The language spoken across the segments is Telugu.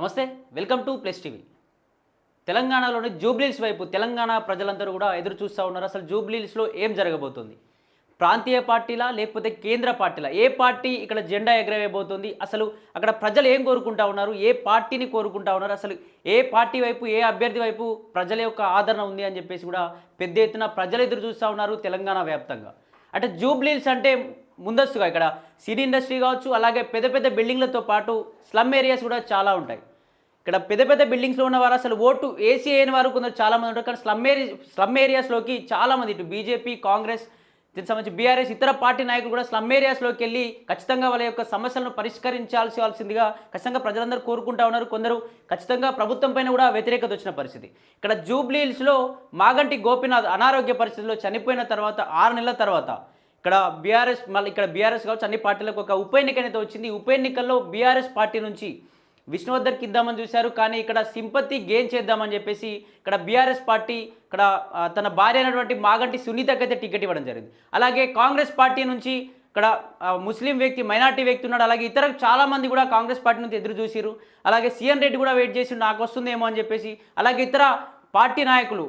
నమస్తే వెల్కమ్ టు ప్లస్ టీవీ. తెలంగాణలోని జూబ్లీల్స్ వైపు తెలంగాణ ప్రజలందరూ కూడా ఎదురు చూస్తూ ఉన్నారు. అసలు జూబ్లీల్స్లో ఏం జరగబోతుంది? ప్రాంతీయ పార్టీలా లేకపోతే కేంద్ర పార్టీలా? ఏ పార్టీ ఇక్కడ జెండా ఎగరవేయబోతుంది? అసలు అక్కడ ప్రజలు ఏం కోరుకుంటా ఉన్నారు? ఏ పార్టీని కోరుకుంటా ఉన్నారు? అసలు ఏ పార్టీ వైపు ఏ అభ్యర్థి వైపు ప్రజల యొక్క ఆదరణ ఉంది అని చెప్పేసి కూడా పెద్ద ఎత్తున ప్రజలు ఎదురు చూస్తూ ఉన్నారు తెలంగాణ వ్యాప్తంగా. అంటే జూబ్లీల్స్ అంటే ముందస్తుగా ఇక్కడ సినీ ఇండస్ట్రీ కావచ్చు అలాగే పెద్ద పెద్ద బిల్డింగ్లతో పాటు స్లమ్ ఏరియాస్ కూడా చాలా ఉంటాయి. ఇక్కడ పెద్ద పెద్ద బిల్డింగ్స్లో ఉన్నవారు అసలు ఓటు ఏసీ అయిన వారు కొందరు చాలామంది ఉంటారు. కానీ స్లమ్ ఏరియా స్లమ్ ఏరియాస్లోకి చాలామంది ఇటు బీజేపీ కాంగ్రెస్ దీనికి సంబంధించి బీఆర్ఎస్ ఇతర పార్టీ నాయకులు కూడా స్లమ్ ఏరియాస్లోకి వెళ్ళి ఖచ్చితంగా వాళ్ళ యొక్క సమస్యలను పరిష్కరించాల్సివలసిందిగా ఖచ్చితంగా ప్రజలందరూ కోరుకుంటా ఉన్నారు. కొందరు ఖచ్చితంగా ప్రభుత్వం పైన కూడా వ్యతిరేకత వచ్చిన పరిస్థితి. ఇక్కడ జూబ్లీహిల్స్లో మాగంటి గోపీనాథ్ అనారోగ్య పరిస్థితిలో చనిపోయిన తర్వాత ఆరు నెలల తర్వాత ఇక్కడ బీఆర్ఎస్ మళ్ళీ ఇక్కడ బీఆర్ఎస్ కావచ్చు అన్ని పార్టీలకు ఒక ఉప ఎన్నిక అనేది వచ్చింది. ఉప ఎన్నికల్లో బీఆర్ఎస్ పార్టీ నుంచి విష్ణువర్ధన్కి ఇద్దామని చూశారు. కానీ ఇక్కడ సింపతి గెయిన్ చేద్దామని చెప్పేసి ఇక్కడ బీఆర్ఎస్ పార్టీ ఇక్కడ తన భార్య అయినటువంటి మాగంటి సునీతకి అయితే టికెట్ ఇవ్వడం జరిగింది. అలాగే కాంగ్రెస్ పార్టీ నుంచి ఇక్కడ ముస్లిం వ్యక్తి మైనార్టీ వ్యక్తి ఉన్నాడు. అలాగే ఇతర చాలామంది కూడా కాంగ్రెస్ పార్టీ నుంచి ఎదురు చూసిరు అలాగే సీఎన్ రెడ్డి కూడా వెయిట్ చేసి నాకు వస్తుందేమో అని చెప్పేసి అలాగే ఇతర పార్టీ నాయకులు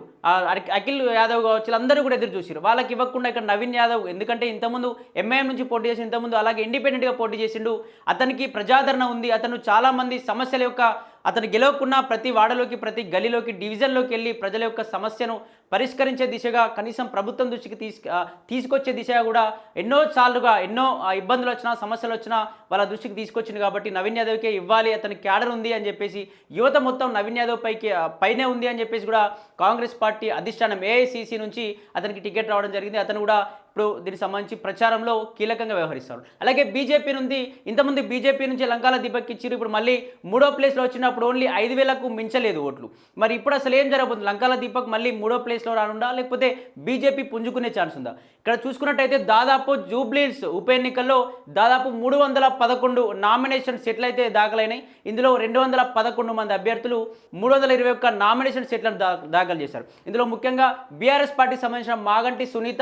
అఖిల్ యాదవ్ కావచ్చు వీళ్ళందరూ కూడా ఎదురు చూసారు వాళ్ళకి ఇవ్వకుండా ఇక్కడ నవీన్ యాదవ్ ఎందుకంటే ఇంతకుముందు ఎంఐఎం నుంచి పోటీ చేసి ఇంతకుముందు అలాగే ఇండిపెండెంట్గా పోటీ చేసిండు. అతనికి ప్రజాదరణ ఉంది. అతను చాలామంది సమస్యల యొక్క అతను గెలవకున్న ప్రతి వాడలోకి ప్రతి గలిలోకి డివిజన్లోకి వెళ్ళి ప్రజల యొక్క సమస్యను పరిష్కరించే దిశగా కనీసం ప్రభుత్వం దృష్టికి తీసుకు తీసుకొచ్చే దిశగా కూడా ఎన్నో సార్లుగా ఎన్నో ఇబ్బందులు వచ్చినా సమస్యలు వచ్చినా వాళ్ళ దృష్టికి తీసుకొచ్చింది కాబట్టి నవీన్ యాదవ్కే ఇవ్వాలి అతని క్యాడర్ ఉంది అని చెప్పేసి యువత మొత్తం నవీన్ యాదవ్ పైకి పైనే ఉంది అని చెప్పేసి కూడా కాంగ్రెస్ పార్టీ అధిష్టానం ఏఐసిసి నుంచి అతనికి టికెట్ రావడం జరిగింది. అతను కూడా ఇప్పుడు దీనికి సంబంధించి ప్రచారంలో కీలకంగా వ్యవహరిస్తారు. అలాగే బీజేపీ నుండి ఇంతకుముందు బీజేపీ నుంచి లంకాల దీపక్ ఇచ్చిరు ఇప్పుడు మళ్ళీ మూడో ప్లేస్లో వచ్చినప్పుడు ఓన్లీ ఐదు వేలకు మించలేదు ఓట్లు. మరి ఇప్పుడు అసలు ఏం జరగబోతుంది? లంకాల దీపక్ మళ్ళీ మూడో ప్లేస్లో రానుందా? లేకపోతే బీజేపీ పుంజుకునే ఛాన్స్ ఉందా? ఇక్కడ చూసుకున్నట్టయితే దాదాపు జూబ్లీస్ ఉప ఎన్నికల్లో దాదాపు మూడు వందల పదకొండు నామినేషన్ సెట్లు అయితే దాఖలైనాయి. ఇందులో రెండు వందల పదకొండు మంది అభ్యర్థులు మూడు వందల ఇరవై ఒక్క నామినేషన్ సెట్లను దాఖలు చేశారు. ఇందులో ముఖ్యంగా బీఆర్ఎస్ పార్టీకి సంబంధించిన మాగంటి సునీత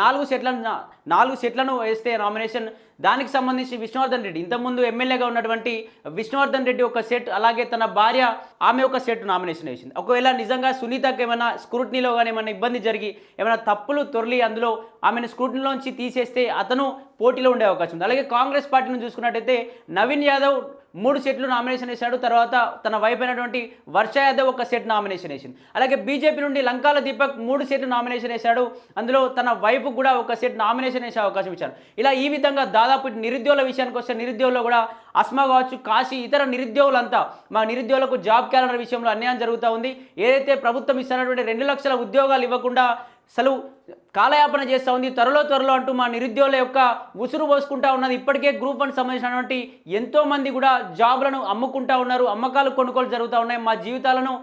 నాలుగు సెట్లను నాలుగు సెట్లను వేస్తే నామినేషన్ దానికి సంబంధించి విష్ణువర్ధన్ రెడ్డి. ఇంతకుముందు ఎమ్మెల్యేగా ఉన్నటువంటి విష్ణువర్ధన్ రెడ్డి ఒక సెట్ అలాగే తన భార్య ఆమె ఒక సెట్ నామినేషన్ వేసింది. ఒకవేళ నిజంగా సునీతకు ఏమైనా స్క్రూటినీలో కానీ ఏమైనా ఇబ్బంది జరిగి ఏమైనా తప్పులు తొరలి అందులో ఆమెను స్క్రూటినీలోంచి తీసేస్తే అతను పోటీలో ఉండే అవకాశం ఉంది. అలాగే కాంగ్రెస్ పార్టీని చూసుకున్నట్టయితే నవీన్ యాదవ్ మూడు సెట్లు నామినేషన్ వేశాడు తర్వాత తన వైపు అయినటువంటి వర్ష యాదవ్ ఒక సెట్ నామినేషన్ వేసింది. అలాగే బీజేపీ నుండి లంకాల దీపక్ మూడు సెట్లు నామినేషన్ వేశాడు అందులో తన వైపు కూడా ఒక సెట్ నామినేషన్ వేసే అవకాశం ఇచ్చారు. ఇలా ఈ విధంగా దాదాపు నిరుద్యోగుల విషయానికి వస్తే నిరుద్యోగులు కూడా అస్మా కావచ్చు కాశీ ఇతర నిరుద్యోగులంతా మా నిరుద్యోగులకు జాబ్ క్యాలెండర్ విషయంలో అన్యాయం జరుగుతూ ఉంది. ఏదైతే ప్రభుత్వం ఇస్తున్నటువంటి రెండు లక్షల ఉద్యోగాలు ఇవ్వకుండా అసలు కాలయాపన చేస్తూ ఉంది. త్వరలో త్వరలో అంటూ మా నిరుద్యోగుల యొక్క ఉసురు పోసుకుంటా ఉన్నది. ఇప్పటికే గ్రూప్ వన్ సంబంధించినటువంటి ఎంతోమంది కూడా జాబ్లను అమ్ముకుంటా ఉన్నారు. అమ్మకాలు కొనుగోలు జరుగుతూ ఉన్నాయి. మా జీవితాలను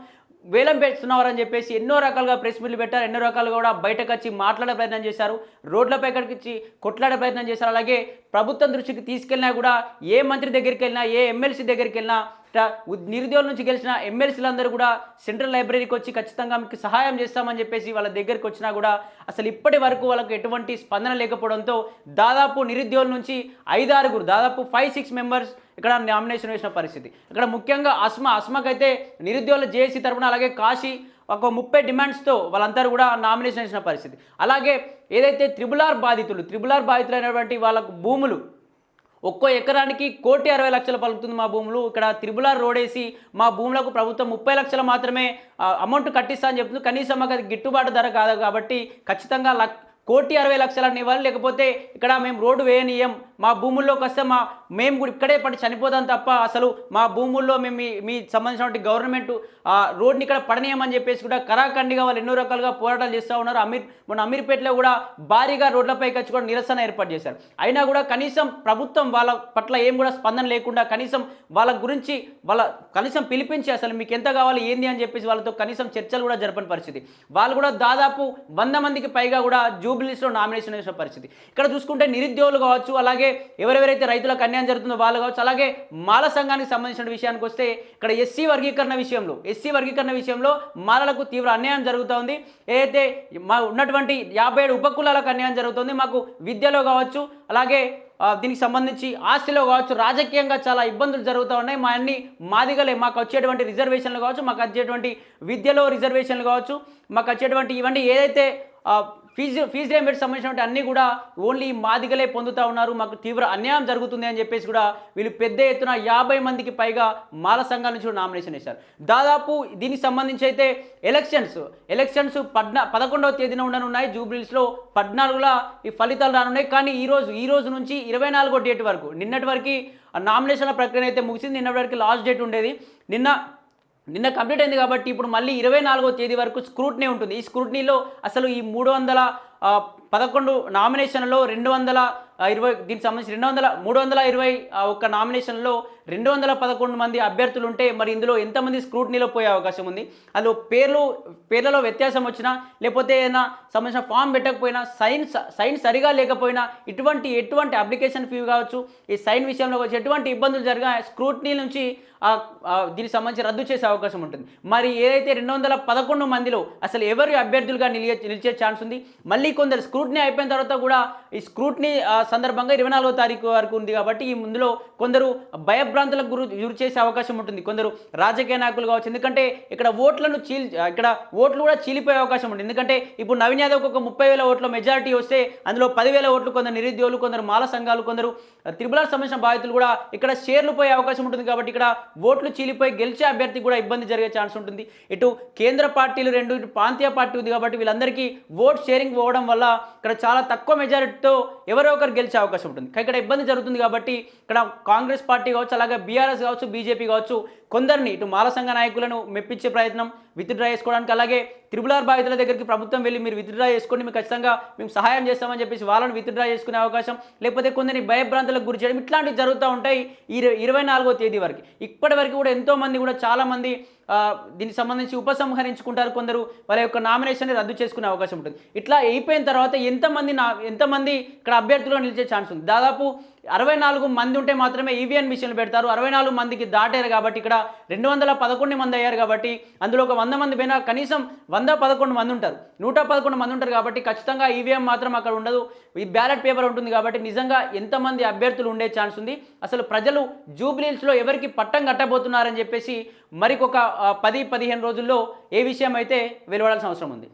వేలం పెడుతున్నారని చెప్పేసి ఎన్నో రకాలుగా ప్రెస్ మీట్లు పెట్టారు. ఎన్నో రకాలుగా కూడా బయటకు వచ్చి మాట్లాడే ప్రయత్నం చేశారు. రోడ్లపై ఎక్కడికి కొట్లాడే ప్రయత్నం చేశారు. అలాగే ప్రభుత్వం దృష్టికి తీసుకెళ్ళినా కూడా ఏ మంత్రి దగ్గరికి వెళ్ళినా ఏ ఎమ్మెల్సీ దగ్గరికి వెళ్ళినా నిరుద్యోగుల నుంచి గెలిచిన ఎమ్మెల్సీలందరూ కూడా సెంట్రల్ లైబ్రరీకి వచ్చి ఖచ్చితంగా మీకు సహాయం చేస్తామని చెప్పేసి వాళ్ళ దగ్గరికి వచ్చినా కూడా అసలు ఇప్పటి వరకు వాళ్ళకు ఎటువంటి స్పందన లేకపోవడంతో దాదాపు నిరుద్యోగుల నుంచి ఐదారుగురు దాదాపు ఫైవ్ సిక్స్ మెంబర్స్ ఇక్కడ నామినేషన్ వేసిన పరిస్థితి. ఇక్కడ ముఖ్యంగా అస్మా అస్మాకైతే నిరుద్యోగుల జేఏసీ తరపున అలాగే కాశీ ఒక ముప్పై డిమాండ్స్తో వాళ్ళందరూ కూడా నామినేషన్ వేసిన పరిస్థితి. అలాగే ఏదైతే త్రిబుల్ ఆర్ బాధితులు త్రిబుల్ ఆర్ బాధితులైనటువంటి వాళ్ళకు భూములు ఒక్కో ఎకరానికి కోటి అరవై లక్షలు పలుకుతుంది మా భూములు. ఇక్కడ త్రిబులార్ రోడ్ వేసి మా భూములకు ప్రభుత్వం ముప్పై లక్షలు మాత్రమే అమౌంట్ కట్టిస్తా అని చెప్తుంది. కనీసం మాకు అది గిట్టుబాటు ధర కాదు కాబట్టి ఖచ్చితంగా లక్ కోటి అరవై లక్షలని ఇవ్వాలి. లేకపోతే ఇక్కడ మేము రోడ్డు వేయనీయం. మా భూముల్లోకి వస్తే మా మేము కూడా ఇక్కడే పడి చనిపోదాం తప్ప అసలు మా భూముల్లో మేము మీ మీ సంబంధించినటువంటి గవర్నమెంట్ ఆ రోడ్ని ఇక్కడ పడనీయమని చెప్పేసి కూడా కరాఖండిగా వాళ్ళు ఎన్నో రకాలుగా పోరాటాలు చేస్తూ ఉన్నారు. అమీర్ మన అమీర్పేటలో కూడా భారీగా రోడ్లపైకి వచ్చి కూడా నిరసన ఏర్పాటు చేశారు. అయినా కూడా కనీసం ప్రభుత్వం వాళ్ళ పట్ల ఏం కూడా స్పందన లేకుండా కనీసం వాళ్ళ గురించి వాళ్ళ కనీసం పిలిపించి అసలు మీకు ఎంత కావాలి ఏంది అని చెప్పేసి వాళ్ళతో కనీసం చర్చలు కూడా జరపని పరిస్థితి. వాళ్ళు కూడా దాదాపు వంద మందికి పైగా కూడా జూబిలీస్లో నామినేషన్ వేసిన పరిస్థితి. ఇక్కడ చూసుకుంటే నిరుద్యోగులు కావచ్చు అలాగే ఎవరెవరైతే రైతులకు అన్యాయం జరుగుతుందో వాళ్ళు కావచ్చు అలాగే మాల సంఘానికి సంబంధించిన విషయానికి వస్తే ఇక్కడ ఎస్సీ వర్గీకరణ విషయంలో ఎస్సీ వర్గీకరణ విషయంలో మాలలకు తీవ్ర అన్యాయం జరుగుతూ ఉంది. ఏదైతే మా ఉన్నటువంటి యాభై ఏడు ఉపకులాలకు అన్యాయం జరుగుతుంది మాకు విద్యలో కావచ్చు అలాగే దీనికి సంబంధించి ఆస్తిలో కావచ్చు రాజకీయంగా చాలా ఇబ్బందులు జరుగుతూ ఉన్నాయి. మా అన్ని మాదిగలే మాకు వచ్చేటువంటి రిజర్వేషన్లు కావచ్చు మాకు వచ్చేటువంటి విద్యలో రిజర్వేషన్లు కావచ్చు మాకు వచ్చేటువంటి ఇవన్నీ ఏదైతే ఫీజు ఫీజు రియంబర్స్ సంబంధించినటువంటి అన్నీ కూడా ఓన్లీ మాదిగలే పొందుతూ ఉన్నారు. మాకు తీవ్ర అన్యాయం జరుగుతుంది అని చెప్పేసి కూడా వీళ్ళు పెద్ద ఎత్తున యాభై మందికి పైగా మాల సంఘాల నుంచి నామినేషన్ వేశారు. దాదాపు దీనికి సంబంధించి అయితే ఎలక్షన్స్ ఎలక్షన్స్ పద్నా పదకొండవ తేదీన ఉండనున్నాయి. జూబ్లీస్లో పద్నాలుగుల ఈ ఫలితాలు రానున్నాయి. కానీ ఈరోజు ఈరోజు ఈ రోజు నుంచి ఇరవై నాలుగో డేట్ వరకు నిన్నటి వరకు నామినేషన్ల ప్రక్రియ అయితే ముగిసింది. నిన్నటి వరకు లాస్ట్ డేట్ ఉండేది. నిన్న నిన్న కంప్లీట్ అయింది కాబట్టి ఇప్పుడు మళ్ళీ ఇరవై నాలుగో తేదీ వరకు స్క్రూట్నీ ఉంటుంది. ఈ స్క్రూట్నీలో అసలు ఈ మూడు వందల పదకొండు నామినేషన్లో రెండు వందల ఇరవై దీనికి సంబంధించి రెండు వందల మూడు వందల ఇరవై ఒక్క నామినేషన్లో రెండు వందల పదకొండు మంది అభ్యర్థులు ఉంటే మరి ఇందులో ఎంతమంది స్క్రూట్నీలో పోయే అవకాశం ఉంది? అందులో పేర్లు పేర్లలో వ్యత్యాసం వచ్చినా లేకపోతే ఏదైనా సంబంధించిన ఫామ్ పెట్టకపోయినా సైన్ సైన్ సరిగా లేకపోయినా ఇటువంటి ఎటువంటి అప్లికేషన్ ఫీ కావచ్చు ఈ సైన్ విషయంలో వచ్చి ఎటువంటి ఇబ్బందులు జరిగా స్క్రూట్నీ నుంచి దీనికి సంబంధించి రద్దు చేసే అవకాశం ఉంటుంది. మరి ఏదైతే రెండు వందల పదకొండు మందిలో అసలు ఎవరు అభ్యర్థులుగా నిలిచే నిలిచే ఛాన్స్ ఉంది? మళ్ళీ కొందరు స్క్రూటినీ అయిపోయిన తర్వాత కూడా ఈ స్క్రూటినీ సందర్భంగా ఇరవై నాలుగో తారీఖు వరకు ఉంది కాబట్టి ఈ ముందులో కొందరు భయభ్రాంతులకు గురి గురి చేసే అవకాశం ఉంటుంది. కొందరు రాజకీయ నాయకులు కావచ్చు. ఎందుకంటే ఇక్కడ ఓట్లను చీల్ ఇక్కడ ఓట్లు కూడా చీలిపోయే అవకాశం ఉంటుంది ఎందుకంటే ఇప్పుడు నవీన్ యాదవ్కి ఒక ముప్పై వేల ఓట్ల మెజారిటీ వస్తే అందులో పదివేల ఓట్లు కొందరు నిరుద్యోగులు కొందరు మాల సంఘాలు కొందరు త్రిపులకు సంబంధించిన బాధితులు కూడా ఇక్కడ షేర్లు పోయే అవకాశం ఉంటుంది కాబట్టి ఇక్కడ ఓట్లు చీలిపోయి గెలిచే అభ్యర్థి కూడా ఇబ్బంది జరిగే ఛాన్స్ ఉంటుంది. ఇటు కేంద్ర పార్టీలు రెండు ఇటు ప్రాంతీయ పార్టీ ఉంది కాబట్టి వీళ్ళందరికీ ఓట్ షేరింగ్ పోవడం వల్ల ఇక్కడ చాలా తక్కువ మెజారిటీతో ఎవరో ఒకరు గెలిచే అవకాశం ఉంటుంది. ఇక్కడ ఇబ్బంది జరుగుతుంది కాబట్టి ఇక్కడ కాంగ్రెస్ పార్టీ కావచ్చు అలాగే బీఆర్ఎస్ కావచ్చు బీజేపీ కావచ్చు కొందరిని ఇటు మాల సంఘ నాయకులను మెప్పించే ప్రయత్నం విత్డ్రా చేసుకోవడానికి అలాగే త్రిబులార్ బాధితుల దగ్గరికి ప్రభుత్వం వెళ్ళి మీరు విత్డ్రా చేసుకోండి మీకు ఖచ్చితంగా మేము సహాయం చేస్తామని చెప్పేసి వాళ్ళని విత్డ్రా చేసుకునే అవకాశం లేకపోతే కొందరిని భయభ్రాంతులకు గురి చేయడం ఇట్లాంటివి జరుగుతూ ఉంటాయి ఈ ఇరవై నాలుగో తేదీ వరకు. ఇప్పటి వరకు కూడా ఎంతోమంది కూడా చాలామంది దీనికి సంబంధించి ఉపసంహరించుకుంటారు కొందరు వాళ్ళ యొక్క నామినేషన్ రద్దు చేసుకునే అవకాశం ఉంటుంది. ఇట్లా అయిపోయిన తర్వాత ఎంతమంది నా ఎంతమంది ఇక్కడ అభ్యర్థులుగా నిలిచే ఛాన్స్ ఉంది? దాదాపు అరవై నాలుగు మంది ఉంటే మాత్రమే ఈవీఎన్ మిషన్లు పెడతారు అరవై నాలుగు మందికి దాటారు కాబట్టి ఇక్కడ రెండు వందల పదకొండు మంది అయ్యారు కాబట్టి అందులో ఒక వంద మంది పైన కనీసం వంద పదకొండు మంది ఉంటారు. నూట పదకొండు మంది ఉంటారు కాబట్టి ఖచ్చితంగా ఈవీఎం మాత్రం అక్కడ ఉండదు. ఈ బ్యాలెట్ పేపర్ ఉంటుంది కాబట్టి నిజంగా ఎంతమంది అభ్యర్థులు ఉండే ఛాన్స్ ఉంది. అసలు ప్రజలు జూబ్లీహిల్స్లో ఎవరికి పట్టం కట్టబోతున్నారని చెప్పేసి మరికొక పది పదిహేను రోజుల్లో ఏ విషయం అయితే వెలువడాల్సిన అవసరం ఉంది.